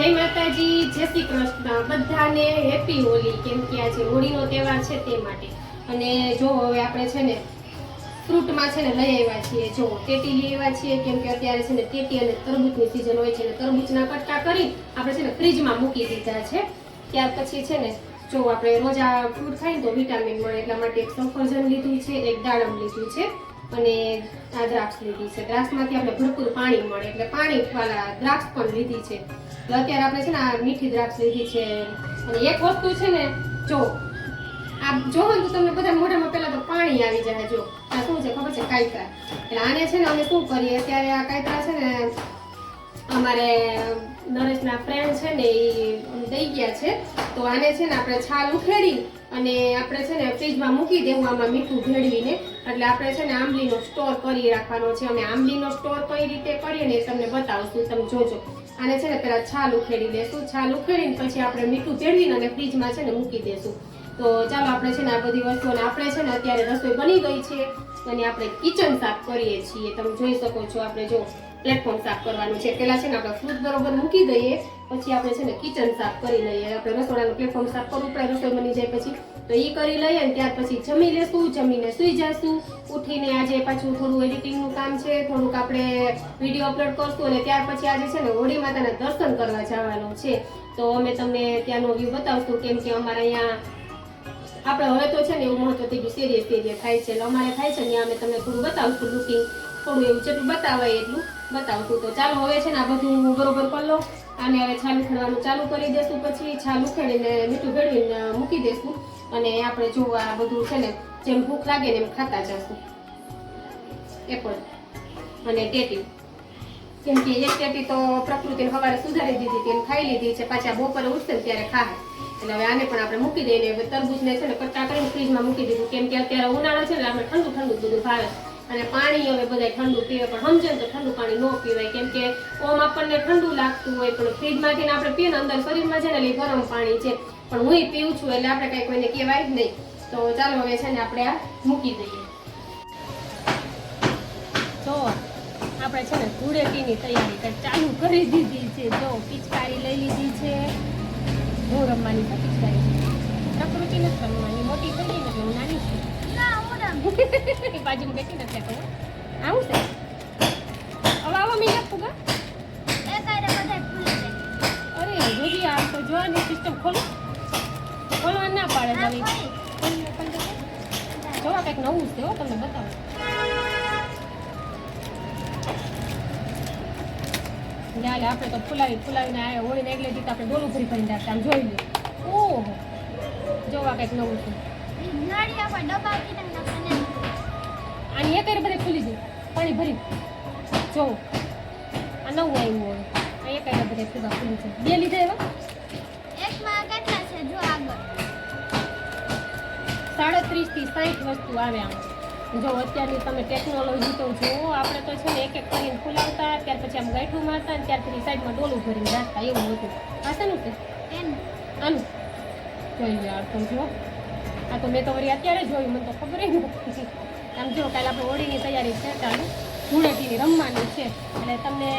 જય માતાજી, જય શ્રી કૃષ્ણ. બધાને હેપી હોલી. કેમ કે આજે હોળીનો તહેવાર છે તે માટે. અને જો હવે આપણે છે ને ફ્રૂટમાં છે ને લઈ આવ્યા છીએ. જો ટેટી લઈ આવ્યા છીએ, કેમ કે અત્યારે છે ને ટેટી અને તરબૂચની સિઝન હોય છે તરબૂચના કટકા કરી આપણે છે ને ફ્રીજમાં મૂકી દીધા છે. ત્યાર પછી છે ને જો આપણે રોજ આ ફ્રૂટ ખાઈએ તો વિટામિન મળે એટલા માટે એક સફરજન લીધું છે, એક દાડમ લીધું છે. અને આ દ્રાક્ષ લીધી છે. દ્રાક્ષમાંથી આપણે ભરપૂર પાણી મળે એટલે પાણી વાળા દ્રાક્ષ પણ લીધી છે. અત્યારે આપણે છે ને આ મીઠી દ્રાક્ષ લીધી છે. અને એક વસ્તુ છે ને, જો આ જો ને તો તમને બધા મોઢામાં પહેલાં તો પાણી આવી જાય જો. આ શું છે ખબર છે? કાયકા. એટલે આને છે ને અમે શું કરીએ? અત્યારે આ કાયકા છે ને, અમારે નરેશના ફ્રેન્ડ છે ને એ દઈ ગયા છે. તો આને છે ને આપણે છાલ ઉખેડી અને આપણે છે ને ફ્રીજમાં મૂકી દેવું આમાં મીઠું ભેળવીને. એટલે આપણે છે ને આંબલીનો સ્ટોર કરી રાખવાનો છે. અમે આંબલીનો સ્ટોર કઈ રીતે કરીએ ને એ તમને બતાવશું. તમે જોજો. આને છે ને પેલા છાલ ઉખેડી દેશું છાલ ઉખેડીને પછી આપણે મીઠું ભેળવીને અને ફ્રીજમાં છે ને મૂકી દેશું. તો ચાલો આપણે છે ને આ બધી વસ્તુઓને આપણે છે ને અત્યારે રસોઈ બની ગઈ છે. અને આપણે કિચન સાફ કરીએ છીએ. તમે જોઈ શકો છો. આપણે જો પ્લેટફોર્મ સાફ કરવાનું છે. પહેલાં છે ને આપણે ફ્રૂટ બરોબર મૂકી દઈએ, પછી આપણે છે ને કિચન સાફ કરી લઈએ. આપણે રસોડાનું પ્લેટફોર્મ સાફ કરવું પડે, રસોઈ બની જાય પછી. તો એ કરી લઈએ ને ત્યાર પછી જમી લેશું, જમીને સુઈ જશું. ઉઠીને આજે પાછું થોડું એડિટિંગનું કામ છે, થોડુંક આપણે વીડિયો અપલોડ કરશું અને ત્યાર પછી આજે છે ને હોળી માતાના દર્શન કરવા જવાનું છે. તો અમે તમને ત્યાંનો વ્યૂ બતાવશું કેમ કે અમારે અહીંયા આપણે હવે તો છે ને એવું મહત્વ થઈ ગયું સિરિયસ થાય છે. એટલે અમારે થાય છે ને અમે તમને થોડું બતાવશું લુકિંગ થોડું એવું જેટલું બતાવાય એટલું, બતાવતું. તો ચાલો હવે છે ને આ બધું બરોબર કરી લો આને હવે છાલ ઉખેડવાનું ચાલુ કરી દેશું પછી છાલ ઉખેડીને મીઠું ભેળવીને મૂકી દેશું. અને આપણે જો આ બધું છે ને, જેમ ભૂખ લાગે ને એમ ખાતા જશું. એપલ અને ટેટી. કેમ કે એક ટેટી તો પ્રકૃતિને સવારે સુધારી દીધી હતી અને ખાઈ લીધી છે. પાછા બપોરે ઉઠશે ને ત્યારે ખાય એટલે હવે આને પણ આપણે મૂકી દઈએ હવે તરબૂચને છે ને કટકા કરીને ફ્રીજમાં મૂકી દીધું. કેમ કે અત્યારે ઉનાળો છે ને આપણે ઠંડુ ઠંડુ બધું ભાવે. અને પાણી હવે બધા ઠંડુ પીવે પણ સમજે તો ઠંડુ પાણી ન પીવાય. કેમ કે ઓમ આપણને ઠંડુ લાગતું હોય, પણ ફ્રીજમાંથી આપણે પીએ ને અંદર શરીરમાં છે ને એટલે ગરમ પાણી છે. પણ હું પીવું છું એટલે આપણે કઈ કોઈને કહેવાય જ નહીં. તો ચાલો હવે છે ને આપણે આ મૂકી દઈએ. તો આપણે છે ને ધૂળેટીની તૈયારી ચાલુ કરી દીધી છે. જો, પિચકારી લઈ લીધી છે. હું રમવાની પિચકારી પ્રકૃતિ નથી રમવાની. મોટી ને હું નાની છું. બાજુમાં બેઠી નથી તો આવું છે હવે આવો મેં આપું કા અરે જોજી આ તો જોવાની સિસ્ટમ ખોલો ખોલવા ના પાડે દેખો. જોવા કંઈક નવું છે હો તમને બતાવો યાર આપણે તો ફુલાવી ફુલાવીને હોય ને એટલે દીધા આપણે ડોલું ભરી ભરીને રાખતા આમ જોઈ લઈએ ઓહો, જોવા કંઈક નવું છે આની એક બધે ખુલી જાય પાણી ભરી. જો આ નવું આવ્યું હોય આ એક બધે ખુદા ખુલી છે બે લીધા એવા? સાડત્રીસથી સાઠ વસ્તુ આવે આમ. જો અત્યારની તમે ટેકનોલોજી તો જુઓ આપણે તો છે ને એક એક કરીને ફુલાવતા ત્યાર પછી આમ ગાંઠું મારતા અને ત્યાર પછી સાઈડમાં ડોલું ભરીને રાખતા એવું હતું. આ શેનું છે આનું. જોઈ યાર તો જો. આ તો મેં તો વળી અત્યારે જોયું મને તો ખબર નથી. આમ જો કાલે આપણે હોળીની તૈયારી છે ચાલુ. ધૂળેટીની રમવાની છે. એટલે તમને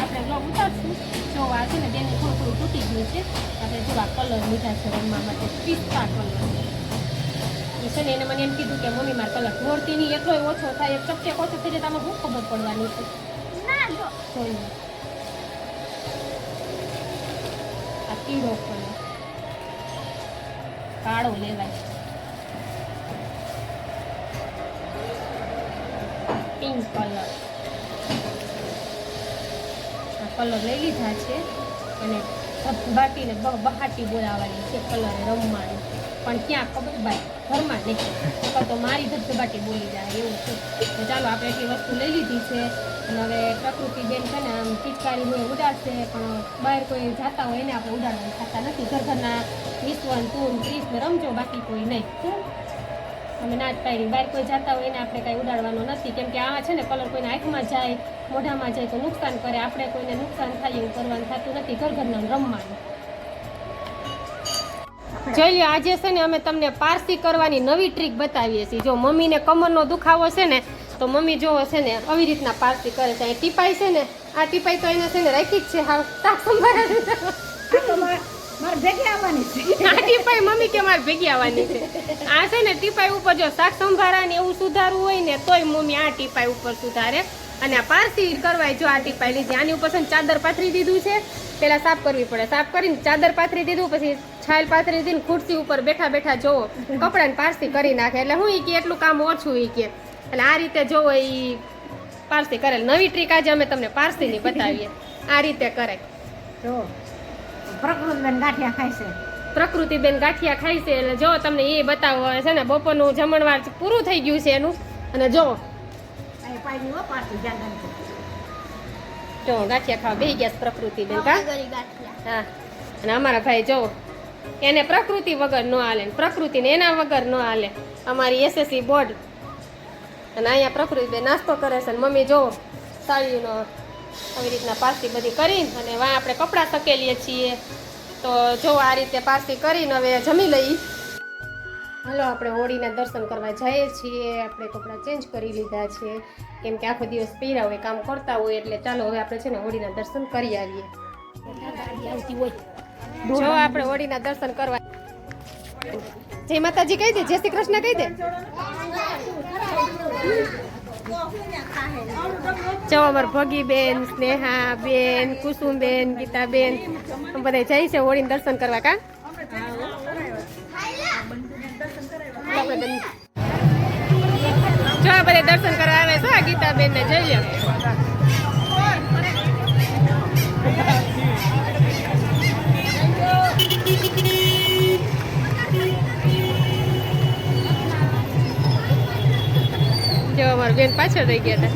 આપણે બ્લોગ ઉતારશું. જો આ છે ને બેનું થોડું થોડું તૂટી ગયું છે. આપણે જો આ કલર લીધા છે રમવા માટે. પિસ્તા કલર છે ને એને મને એમ કીધું કે મમ્મી મારે કલર નહીં. એટલો ઓછો થાય. એક ચપચેક ઓછો થઈ જાય તમારે શું ખબર પડવાની છે? જોઈએ આ પીળો કલર કાળો લેવાય. કલર આ કલર લઈ લીધા છે અને બાટીને બહાટી બોલાવવાની છે કલર રમવાની. પણ ક્યાં ખબર ભાઈ ઘરમાં નહીં તો મારી ધબધબાટી બોલી જાય એવું છે. તો ચાલો આપણે એટલી વસ્તુ લઈ લીધી છે. અને હવે પ્રકૃતિ બેન છે ને આમ પિચકારી હોય ઉડાડશે, પણ બહાર કોઈ જાતા હોય એને આપણે ઉડાડવાનું ખાતા નથી. ઘર ઘરના વીસ વન તું ત્રીસ રમજો, બાકી કોઈ નહીં. અમે ના જ બહાર કોઈ જતા હોય એને આપણે કાંઈ ઉડાડવાનો નથી. કેમ કે આ છે ને કલર કોઈને આંખમાં જાય, મોઢામાં જાય તો નુકસાન કરે. આપણે કોઈને નુકસાન થાય એવું કરવાનું થતું નથી. ઘર ઘરના રમવાનું. જોઈ લો આજે છે ને અમે તમને પારસી કરવાની નવી ટ્રીક બતાવીએ છીએ. જો મમ્મીને કમરનો દુખાવો છે ને, તો મમ્મી જોવો છે ને, આવી રીતના પારસી કરે છે. ટીપાઈ છે ને, આ ટીપાઈ તો એને છે ને રાખી જ છે હા તાપ સંભાળે ટીપાઈ મમ્મી કે મારે ભેગી આવવાની છે. આ છે ને ટીપાઈ ઉપર જો શાક સંભારા ને એવું સુધારવું હોય ને તોય મમ્મી આ ટીપાઈ ઉપર સુધારે. અને આ પારસી કરવાય જો આ ટીપાઈ લીધી. આની ઉપર છે ચાદર પાથરી દીધું છે. પેલા સાફ કરવી પડે. સાફ કરીને ચાદર પાથરી દીધું, પછી છાલ પાથરી દીધી ખુરશી ઉપર બેઠા બેઠા જોવો કપડાને પારસી કરી નાખે. એટલે હું ઈ કે એટલું કામ ઓછું ઈ કે. એટલે આ રીતે જોવો ઈ પારસી કરેલ. નવી ટ્રીક આજે અમે તમને પારસીની બતાવીએ. આ રીતે કરે જો પ્રકૃતિબેન ગાંઠિયા ખાય છે. પ્રકૃતિબેન ગાંઠિયા ખાય છે એટલે જો તમને એ બતાવો છે ને બપોરનું જમણવાર પૂરું થઈ ગયું છે એનું. અને જો. જો ગાંઠિયા ખાવા બેસી ગયા પ્રકૃતિ પ્રકૃતિબેન કા? હા. અને અમારા ભાઈ જો એને પ્રકૃતિ વગર ન હાલે ને પ્રકૃતિને એના વગર ન હાલે. અમારી એસએસસી બોર્ડ. અને અહીંયા પ્રકૃતિબેન નાસ્તો કરે છે અને મમ્મી જો સાડીનો આવી રીતના પાર્ટી બધી કરીને અને વા આપણે કપડાં સકેલીએ છીએ. તો જો આ રીતે પારસી કરીને હવે જમી લઈ. હાલો, આપણે હોળીના દર્શન કરવા જઈએ છીએ. આપણે કપડાં ચેન્જ કરી લીધા છે. કેમ કે આખો દિવસ પહેર્યા હોય, કામ કરતા હોય, એટલે ચાલો હવે આપણે છે ને હોળીના દર્શન કરી આવીએ. જો આપણે હોળીના દર્શન કરવા. જય માતાજી, કહી દે. જય શ્રી કૃષ્ણ, કહી દે. જો અમાર ભગીબેન સ્નેહા બેન કુસુમબેન, ગીતાબેન બધા જાય છે હોળીના દર્શન કરવા કા? જો આ બધા દર્શન કરવા આવે છે ગીતાબેન ને જઈ લો બેન પાછળ રહી ગયા હતા.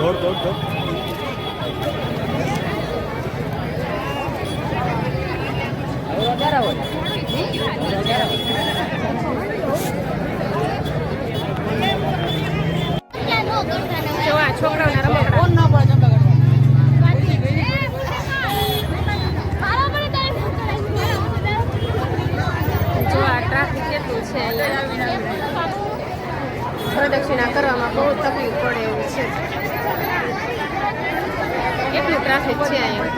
Dor, dor, dor. પ્રદક્ષિણા કરવામાં બહુ તકલીફ પડે એવું છે. કેટલું ટ્રાફિક છે અહીંયા.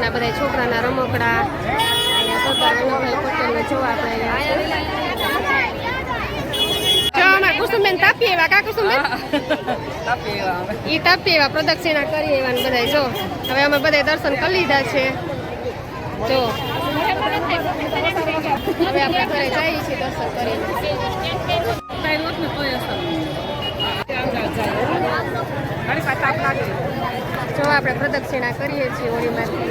ના બધા છોકરાના રમકડા વલ્લભભાઈ પટેલને જોવા આપણે કુસુમબેન તાપી એવા કા કુસુમબેન? ઈ તાપી એવા પ્રદક્ષિણા કરી એવા ને બધાય જો. હવે અમે બધા દર્શન કરી લીધા છે. જો. હવે આપણે ઘરે જઈએ છીએ દર્શન કરીને જો આપણે પ્રદક્ષિણા કરીએ છીએ હોળીમાંથી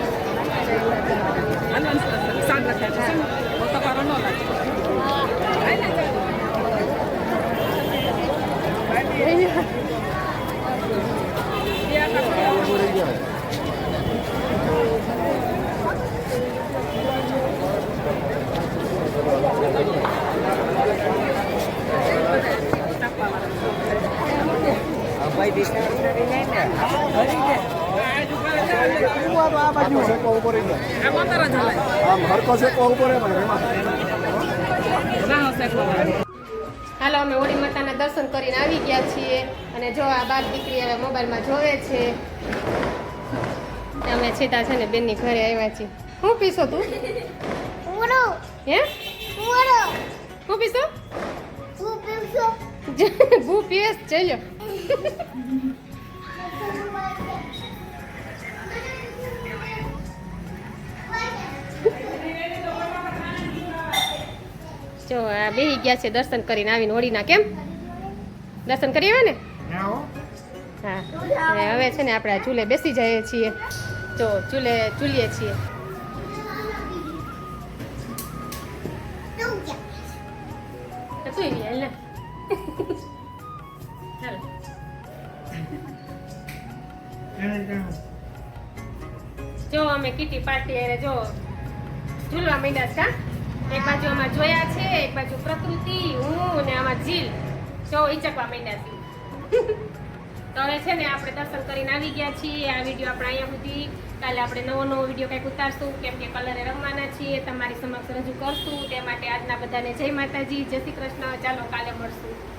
આખો શેકો ઊભો રહી રહે પણ એમાં. હાલો અમે હોળી માતાના દર્શન કરીને આવી ગયા છીએ અને જો આ બાર દીકરી હવે મોબાઈલમાં જોવે છે અમે છેતા છે ને બેનની ઘરે આવ્યા છીએ. શું પીશો તું? હે? શું પીશો ભૂ પીએસ ચલ્યો. જો આ બે ગયા છે દર્શન કરીને આવીને હોળીના કેમ? દર્શન કરી આવ્યા ને? હા. હવે છે ને આપણે આ ચૂલે બેસી જઈએ છીએ. જો ચૂલે ચૂલીએ છીએ. તો તું જો અમે કીટી પાર્ટી જો ઝૂલવા માંડ્યા છે એક બાજુ આમાં જોયા છે, એક બાજુ પ્રકૃતિ, હું ને આમાં જીલ. જો ઈચકવા માંડ્યા છીએ તો હવે છે ને આપણે દર્શન કરીને આવી ગયા છીએ. આ વીડિયો આપણે અહીંયા સુધી. કાલે આપણે નવો નવો વીડિયો કંઈક ઉતારશું. કેમ કે કલરે રમવાના છીએ. તમારી સમક્ષ રજૂ કરશું. તે માટે આજના બધાને જય માતાજી. જય શ્રી કૃષ્ણ. ચાલો કાલે મળશું.